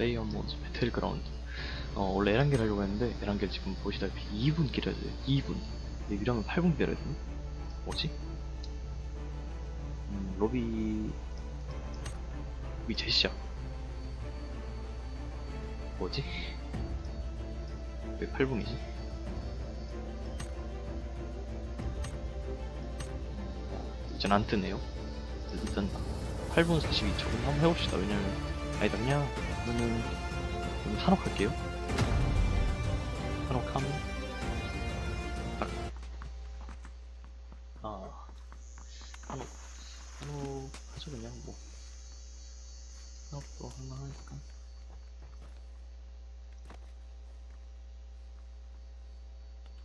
플레이어 모드 배틀그라운드. 어, 원래 에란겔 하려고 했는데 에란겔 지금 보시다시피 2분 기려야 돼요 2분. 근데 유령은 8분 기려야 되네. 뭐지? 음, 로비. 로비 제시야 뭐지? 왜 8분이지? 이젠 안 뜨네요. 일단 8분 42초 한번 해봅시다. 왜냐면 아니다 그냥 그러면은 그럼 산옥할게요. 산옥하면 딱. 아, 산옥. 산옥 하죠 그냥 뭐. 산옥도 할만하니까.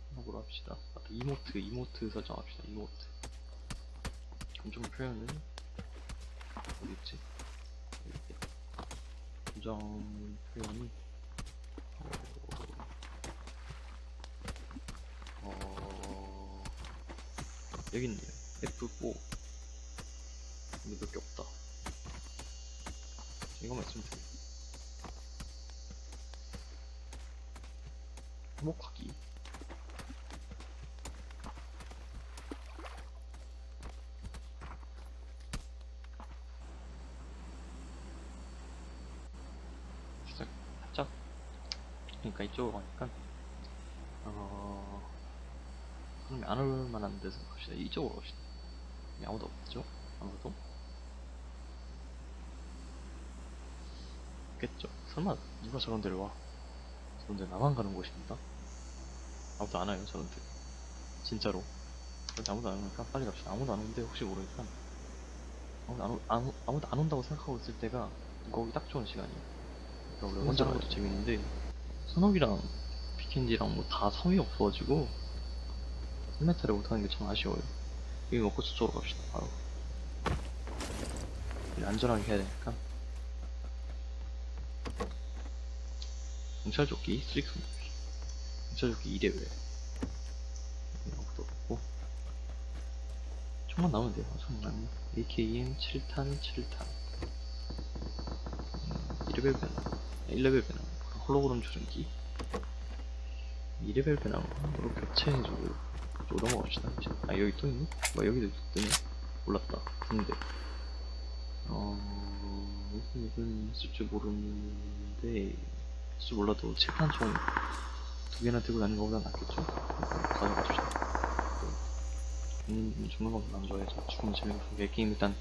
산옥으로 합시다. 아, 이모트 이모트 설정합시다 이모트. 표현은 어디 있지? 감정 표현이 어, 어 여기 있네요. F4 근데 몇 개 없다. 이거만 있으면 돼. 회복하기 그러니까 이쪽으로 가니까 어 사람이 안 올 만한 데서 갑시다. 이쪽으로 갑시다. 아무도 없죠? 아무도? 없겠죠? 설마 누가 저런 데를 와? 저런 데 나만 가는 곳입니다 아무도 안 와요 저런 데. 진짜로. 근데 아무도 안 오니까 빨리 갑시다. 아무도 안 오는데 혹시 모르니까. 아무도 안, 오, 안, 오- 아무도 안 온다고 생각하고 있을 때가 이거 오기 딱 좋은 시간이에요. 그러니까 혼자 하는 것도 재밌는데 선욱이랑 피켄지랑 뭐다 성이 없어가지고 3메타를 못하는 게 참 아쉬워요. 이거 먹고 저쪽으로 갑시다 바로. 안전하게 해야 되니까. 경찰 조끼 스릭스 경찰 조끼 2레벨 아무것도 없고. 총만 나오면 돼요. 총만. AKM 7탄 7탄. 음, 2레벨 배낭 1레벨 배낭 홀로그램 조정기. 2레벨 배낭 으로 교체해주고 또 넘어갑시다 이제. 아 여기 또 있네? 뭐 여기도 뜨네. 몰랐다. 근데. 어... 무슨 무슨 있을 줄 모르는데 있을 줄 몰라도 칠판 총두 개나 들고 다니는 것보다 낫겠죠? 가져가십시다. 음, 죽는 건안 좋아해서 죽으면 재미없고 이 게임 일단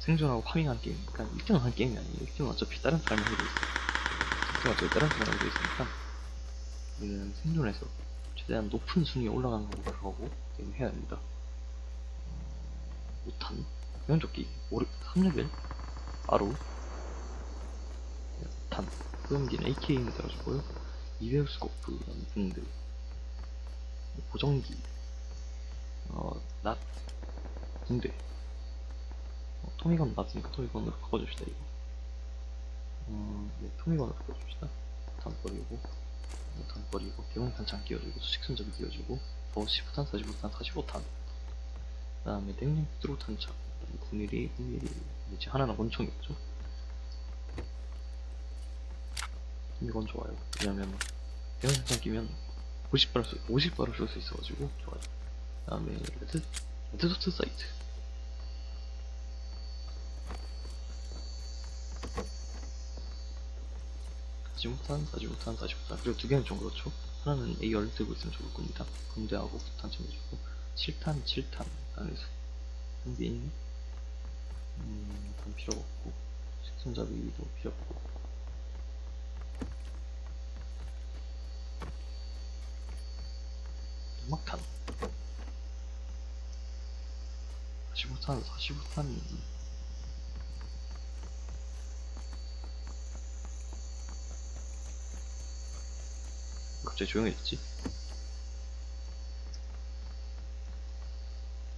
생존하고 파밍하는 게임. 그러니까 1등을 하는 게임이 아니에요. 1등은 어차피 다른 사람이 하고 있어요 1등은 어차피 다른 사람이 하고 있으니까. 우리는 생존해서 최대한 높은 순위에 올라가는 거고 그거고 게임 해야 됩니다. 어, 5탄 명조끼 3레벨? 바로 5탄 소염기는 AKM에 들어주고요. 이베우 스코프 등등 보정기. 어, 낫. 붕대 어, 토미건 낫으니까 토미건으로 바꿔줍시다 이거 음, 네, 탄 버리고 탄 버리고 대공탄창 끼워주고 수직선잡이 끼워주고 더 15탄 45탄 45탄. 그 다음에 냉랭 뚜루 탄창 9mm 9mm 이제 하나는 원총이었죠. 이건 좋아요. 왜냐면 대공탄창 끼면 50발을 쏠, 50발을 쏠 수 있어가지고 좋아요. 그 다음에 레드, 레드도트 사이트 사지못한, 사지못한, 사지못한. 그리고 두 개는 좀 그렇죠. 하나는 AR 들고 있으면 좋을 겁니다. 군대하고 부탄 챙겨주고. 7탄, 7탄. 안에서 한빈 음, 단 필요 없고. 식손잡이도 필요 없고. 음악탄 45탄, 45탄 갑자기 조용해졌지?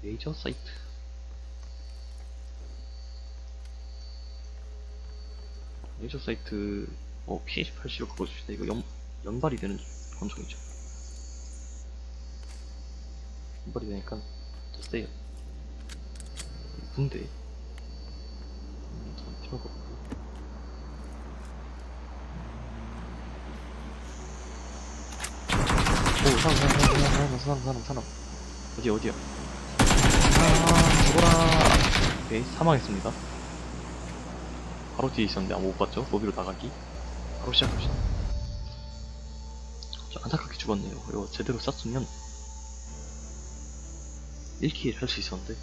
레이저 사이트. 레이저 사이트 어 P28C로 바꿔줍시다. 이거 연, 연발이 되는 권총이죠. 연발이 되니까 더 세요. 더 필요가 없고 사람 사람 사람 사람 사람 사람 사람 어디 어디야 아 죽어라 오케이 사망했습니다 바로 뒤에 있었는데 아무 못 봤죠 로비로 나가기 바로 시작합시다 좀 안타깝게 죽었네요 이거 제대로 쐈으면 1킬 할 수 있었는데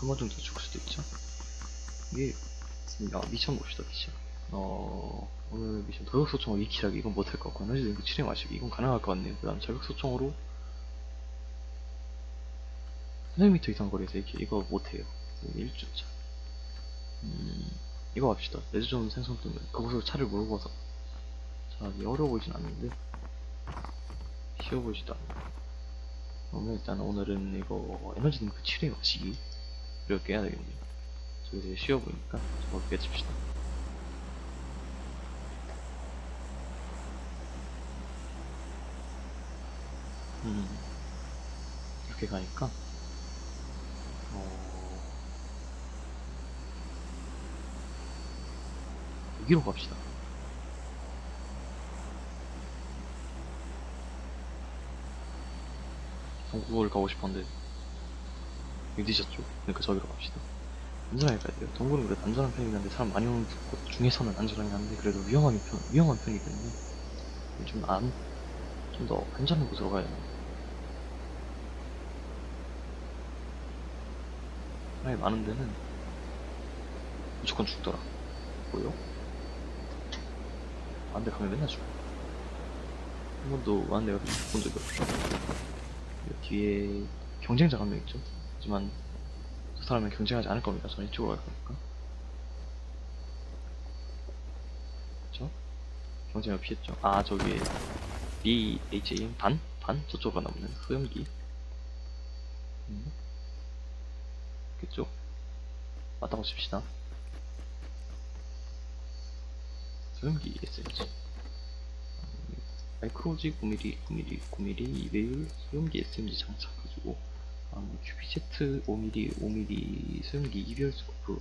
한 번 정도 죽을 수도 있죠. 이게 야, 미션 봅시다 미션. 어 오늘 미션 도역 소총으로 2킬하기 이건 못할 것 같고 에너지 링크 7행 마시기 이건 가능할 것 같네요. 그 다음 저격 소총으로 300m 이상 거리에서 2킬 이거 못해요. 1주차. 음 이거 합시다. 레드존 생성 뜨면 그곳으로 차를 몰고 가서 자 이게 어려워 보이진 않는데 쉬워 보이지도 않아요. 그러면 일단 오늘은 이거 에너지 링크 7행 마시기 이렇게 해야 되겠네요. 저기 되게 쉬워 보이니까 저거 깨칩시다. 음, 이렇게 가니까, 어, 여기로 갑시다. 동국을 가고 싶었는데, 믿으셨죠? 그러니까 저기로 갑시다. 안전하게 가야 돼요. 동굴은 그래도 안전한 편이긴 한데 사람 많이 오는 곳 중에서는 안전하긴 한데 그래도 위험하긴 편, 위험한 편이기 때문에 좀 안, 좀 더 안전한 곳으로 가야 돼요. 사람이 많은 데는 무조건 죽더라. 뭐요? 안 돼 가면 맨날 죽어. 한 번도 가서 죽은 적이. 이 뒤에 경쟁자가 한 명 있죠. 하지만 저 사람은 경쟁하지 않을 겁니다. 저는 이쪽으로 갈 거니까. 그쵸? 경쟁을 피했죠. 아, 저기에 BHAM 반? 반? 저쪽으로 나오는 소염기. 음. 그쪽. 맞다 보십시다. 소염기 SH. 마이크로지 9mm, 9mm, 9mm, 2배율 소염기 SMG 장착해주고 음, QBZ 5mm, 5mm 소형기 이별 스코프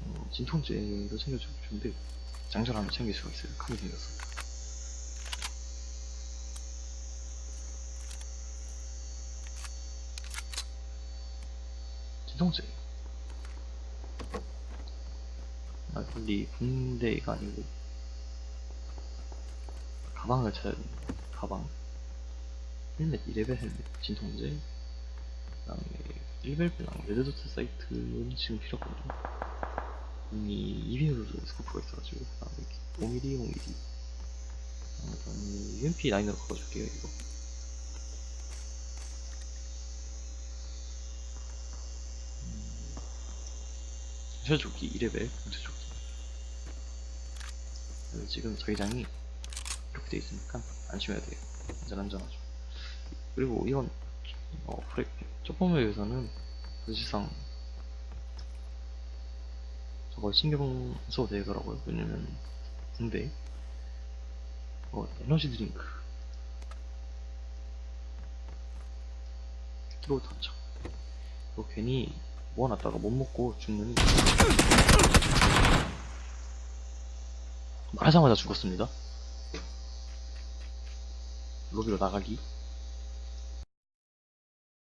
어, 진통제도 챙겨주고 좋은데 장전하면 챙길 수가 있어요. 크게 생겨서. 진통제. 아 빨리 붕대가 아니고 가방을 찾아야 돼 가방 헬멧 2레벨 헬멧 진통제? 그 다음에 1벨이랑 레드도트 사이트는 지금 필요 없거든요. 이미 2배율로 스코프가 있어가지고 그 다음에 5mm 5mm 그 다음에 UMP 라인으로 바꿔줄게요 이거. 경찰조끼 2레벨 경찰조끼 그래서 지금 자기장이 이렇게 돼 있으니까 안심해야 돼요. 안전 안전하죠 그리고 이건 어 프레 쪼포메에서는 사실상 저걸 신경 써도 되더라고요. 왜냐면 근데 어 에너지 드링크. 키로 터쳐 이거 괜히 모아놨다가 못 먹고 죽는. 말하자마자 죽었습니다. 로비로 나가기